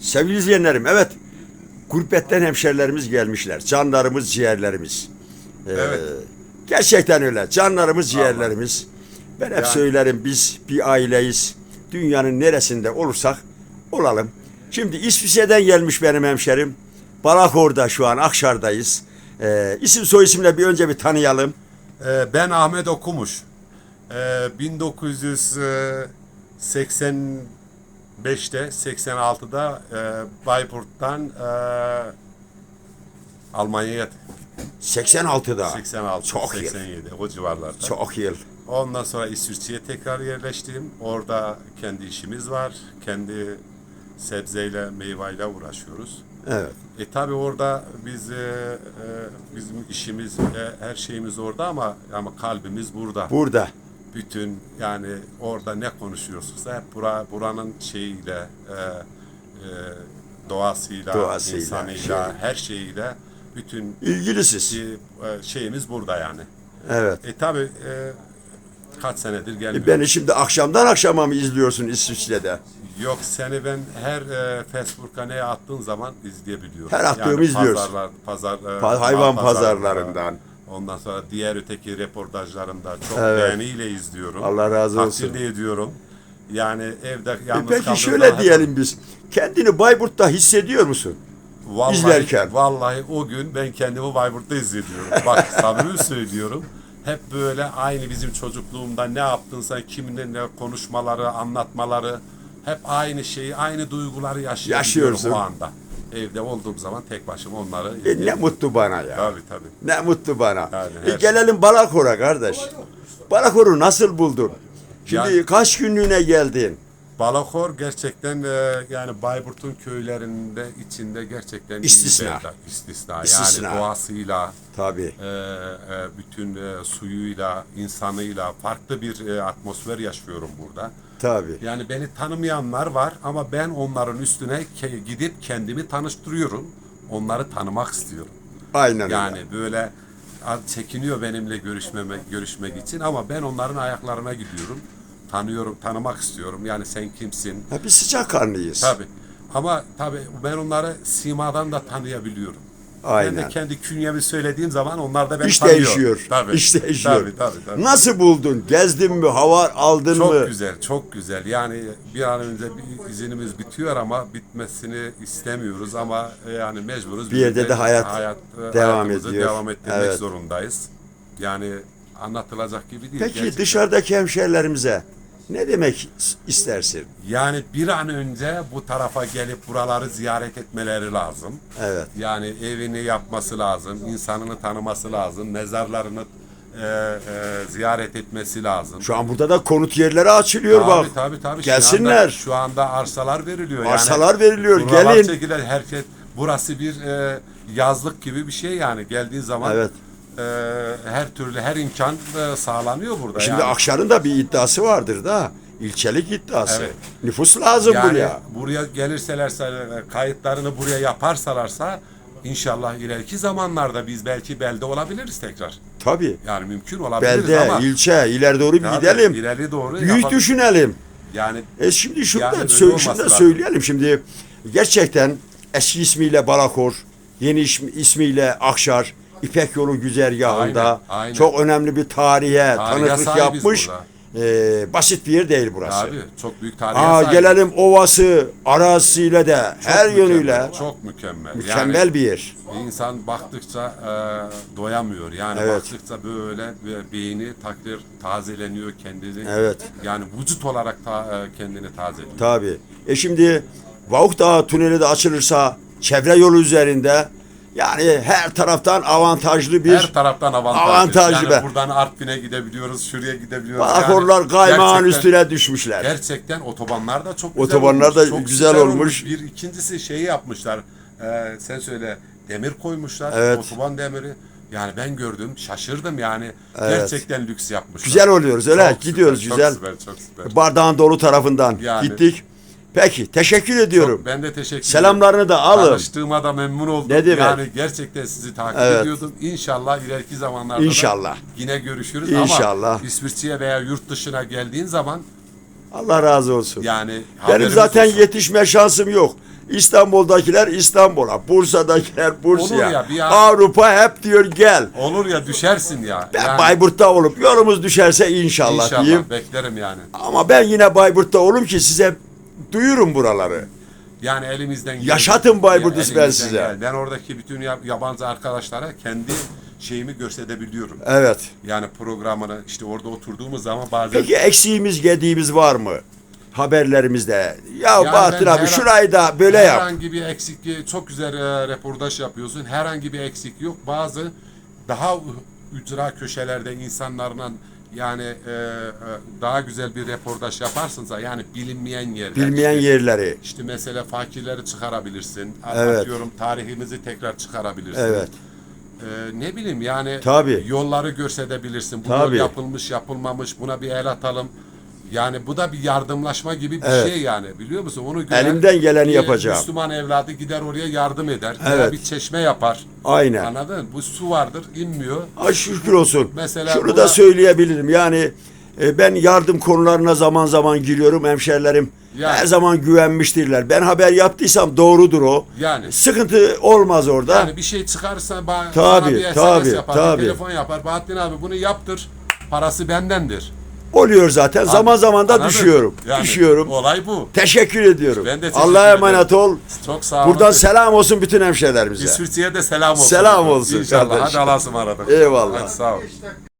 Sevgili izleyenlerim, evet gurbetten hemşerilerimiz gelmişler. Canlarımız, ciğerlerimiz. Ee, Evet. Gerçekten öyle. Canlarımız, ciğerlerimiz. Ben hep Yani- söylerim biz bir aileyiz. Dünyanın neresinde olursak olalım. Şimdi İsviçre'den gelmiş benim hemşerim. Balakor'da şu an Akşar'dayız. Ee, isim soy isimle bir önce bir tanıyalım. Ee, ben Ahmet Okumuş. Ee, 1985'te, 86'da e, Bayburt'tan e, Almanya'ya 86'da. 86, Çok iyi. 87 o civarlarda. Çok yıl. Ondan sonra İsviçre'ye tekrar yerleştim. Orada kendi işimiz var. Kendi sebzeyle, meyveyle uğraşıyoruz. Evet. E tabi orada biz e, e, bizim işimiz e, her şeyimiz orada ama ama kalbimiz burada. Burada. Bütün yani orada ne konuşuyorsunuz hep bura, buranın şeyiyle e, e, doğasıyla, Doğasıyla, insanıyla, şey. her şeyiyle bütün İlgilisiz. e, şeyimiz burada yani. Evet. E tabi e, kaç senedir E gelmiyorum. beni şimdi akşamdan akşama mı izliyorsun İsviçre'de? Yok seni ben her e, Facebook'a ne attığın zaman izleyebiliyorum. Her attığımı izliyoruz. Pazarlar, pazar, e, Pa- hayvan mal pazarlarından. Ondan sonra diğer öteki reportajlarımda çok Evet. beğeniyle izliyorum. Allah razı olsun. Takdir de ediyorum. Yani evde E yalnız peki kaldığım şöyle diyelim biz. Kendini Bayburt'ta hissediyor musun? Vallahi, izlerken. Vallahi o gün ben kendimi Bayburt'ta izlediyorum. Bak samimi söylüyorum. Hep böyle aynı bizim çocukluğumda ne yaptınsa kiminle ne konuşmaları, anlatmaları hep aynı şeyi, aynı duyguları yaşıyorum Yaşıyorsun. o anda. Evde olduğum zaman tek başıma onları E ne mutlu bana ya. Tabii tabii. Ne mutlu bana. Yani E her gelelim Balakor'a kardeş. Balakor'u nasıl buldun? Şimdi Yani- kaç günlüğüne geldin? Balakor gerçekten e, yani Bayburt'un köylerinde içinde gerçekten İstisna. yer. İstisna. İstisna. Yani doğasıyla, Tabii. e, e, bütün e, suyuyla, insanıyla farklı bir e, atmosfer yaşıyorum burada. Tabii. Yani beni tanımayanlar var ama ben onların üstüne ke- gidip kendimi tanıştırıyorum. Onları tanımak istiyorum. Aynen öyle. Yani böyle az çekiniyor benimle görüşmeme, görüşmek için ama ben onların ayaklarına gidiyorum. Tanıyorum, tanımak istiyorum. Yani sen kimsin? Ha, biz sıcak karnıyız. Tabii. Ama tabii ben onları simadan da tanıyabiliyorum. Ben Aynen. de kendi künyemi söylediğim zaman onlar da beni İş tanıyor. değişiyor. Tabii. İş değişiyor. Tabii, tabii, tabii. Nasıl buldun? Gezdin mi? Hava aldın Çok mı? güzel, çok güzel. Yani bir an önce bir izinimiz bitiyor ama bitmesini istemiyoruz ama yani mecburuz. Bir yerde de hayat devam hayatımızı ediyor. devam ettirmek Evet. zorundayız. Yani anlatılacak gibi değil. Peki gerçekten. dışarıdaki hemşerilerimize ne demek istersin? Yani bir an önce bu tarafa gelip buraları ziyaret etmeleri lazım. Evet. Yani evini yapması lazım, insanını tanıması lazım, mezarlarını e, e, ziyaret etmesi lazım. Şu an burada da konut yerleri açılıyor bak. Tabii tabii tabii. Şu Gelsinler. anda, şu anda arsalar veriliyor. Arsalar veriliyor, buralar gelin. çekilen herkes burası bir e, yazlık gibi bir şey yani geldiği zaman Evet. E, her türlü her imkan e, sağlanıyor burada. Şimdi yani. Akşar'ın da bir iddiası vardır da. İlçelik iddiası. Evet. Nüfus lazım yani buraya. buraya gelirselerse kayıtlarını buraya yaparsalarsa inşallah ileriki zamanlarda biz belki belde olabiliriz tekrar. Tabii. Yani mümkün olabiliriz Belde, ama ilçe, ileri doğru bir Tabii, gidelim. ileri doğru Büyük yapab- düşünelim. Yani E şimdi şunu Yani da, sö- şunu da söyleyelim. Şimdi gerçekten eski ismiyle Balakor, yeni ismi- ismiyle Akşar, İpek Yolu güzergahında Aynen, aynen. çok önemli bir tarihe, Tarihe tanıklık yapmış. E, basit bir yer değil burası. abi çok büyük tarihe Aa, sahip. gelelim ovası, arazisiyle de Çok her mükemmel, yönüyle çok mükemmel. mükemmel yani, bir yer. İnsan baktıkça e, doyamıyor. Yani Evet. baktıkça böyle beyni takdir tazeleniyor kendini. Evet. Yani vücut olarak ta, e, kendini tazeliyor. Tabii. E şimdi Vavuk Dağı tüneli de açılırsa çevre yolu üzerinde yani her taraftan avantajlı bir Her taraftan avantajlı. Avantajlı yani be. buradan Artvin'e gidebiliyoruz, şuraya gidebiliyoruz. Balakorlar Yani kaymağın gerçekten- üstüne düşmüşler. Gerçekten otobanlar da çok güzel Otobanlar olmuş. da Çok güzel olmuş. Bir ikincisi şeyi yapmışlar. Ee, sen söyle demir koymuşlar. Evet. Otoban demiri. Yani ben gördüm şaşırdım yani. Evet. Gerçekten lüks yapmışlar. Güzel oluyoruz öyle Çok gidiyoruz süper, güzel. Çok süper, çok süper. Bardağın dolu tarafından Yani. gittik. Peki teşekkür ediyorum. Çok- ben de teşekkür ederim. Selamlarını da alın. Tanıştığıma da memnun oldum. Ne demek? Yani gerçekten sizi takip Evet. ediyordum. İnşallah ileriki zamanlarda İnşallah. da yine görüşürüz. İnşallah. Ama İsviçre'ye veya yurt dışına geldiğin zaman Allah razı olsun. yani Benim zaten olsun. yetişme şansım yok. İstanbul'dakiler İstanbul'a, Bursa'dakiler Bursa'ya, ya, Avrupa hep diyor gel. Olur ya düşersin ya. Ben Yani Bayburt'ta olup yolumuz düşerse inşallah, inşallah diyeyim. beklerim yani. Ama ben yine Bayburt'ta olum ki size duyurun buraları. Yani elimizden gelen- Yaşatın Bayburt'u ben size. gelen. Ben oradaki bütün ya- yabancı arkadaşlara kendi şeyimi gösterebiliyorum. Evet. Yani programını işte orada oturduğumuz zaman bazen Peki eksiğimiz, gediğimiz var mı? Haberlerimizde. Ya Yani Bahattin abi şurayı da böyle yap. herhangi bir eksikliği çok güzel e, reportaj yapıyorsun. Herhangi bir eksik yok. Bazı daha ücra köşelerde insanlarla yani e, e, daha güzel bir reportaj yaparsınsa yani bilinmeyen yerler. Bilmeyen işte, yerleri. işte mesela fakirleri çıkarabilirsin. Evet. Atıyorum tarihimizi tekrar çıkarabilirsin. Evet. Ee, ne bileyim yani Tabii. yolları görsedebilirsin. Bu Tabii. yol yapılmış yapılmamış buna bir el atalım. Yani bu da bir yardımlaşma gibi bir Evet. şey yani biliyor musun? Onu gören Elimden geleni yapacağım. Müslüman evladı gider oraya yardım eder. Evet. bir çeşme yapar. Aynen. Anladın? Bu su vardır inmiyor. Ay şükür olsun. Mesela Şunu buna- da söyleyebilirim. Yani e, ben yardım konularına zaman zaman giriyorum. Hemşerilerim Yani. her zaman güvenmiştirler. Ben haber yaptıysam doğrudur o. Yani. Sıkıntı olmaz orada. Yani bir şey çıkarsa ba- bana Tabii, bir SMS tabii, yapar, tabii. telefon yapar. Bahattin abi bunu yaptır. Parası bendendir. Oluyor zaten. zaman zaman da Anladın? düşüyorum. Yani Düşüyorum. Olay bu. Teşekkür ediyorum. Ben de teşekkür Allah'a ederim. emanet ol. Çok sağ olun. Buradan selam olsun bütün hemşerilerimize. İsviçre'ye de selam olsun. Selam olsun İnşallah. kardeşim. Hadi Allah'a ısmarladık. Eyvallah. Hadi sağ ol.